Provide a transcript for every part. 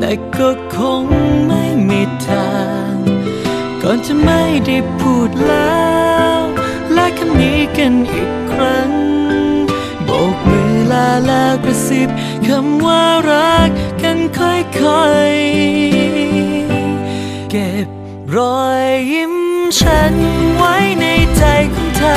แต่ก็คงไม่มีทาง ก่อนจะไม่ได้พูดแล้ว และคำนี้กันอีกครั้ง โบกมือลาแล้วกระซิบคำว่ารักกันค่อยๆ เก็บรอยยิ้มฉันไว้ในใจของเธอ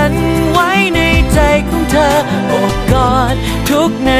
น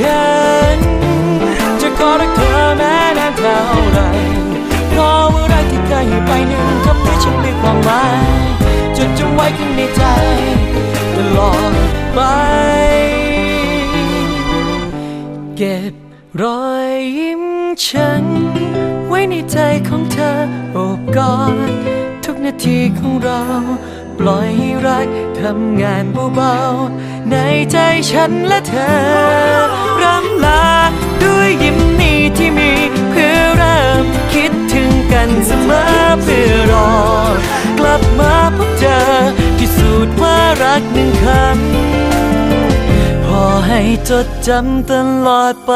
ฉัน จะขอรักเธอแม้นานเท่าไรเพราะว่ารักที่เคยให้ไปนั้นทำให้ฉันมีความหมายจดจำไว้ข้างในใจตลอดไป เก็บรอยยิ้มฉัน ไว้ในใจของเธอโอบกอดทุกนาทีของเราปล่อยให้รักทำงานเบาๆในใจฉันและเธอ รำลา ด้วยยิ้มนี้ที่มี เพื่อเริ่มคิดถึงกันเสมอเพื่อรอ กลับมาพบเจอพิสูจน์ว่ารักหนึ่งคำพอให้จดจำตลอดไป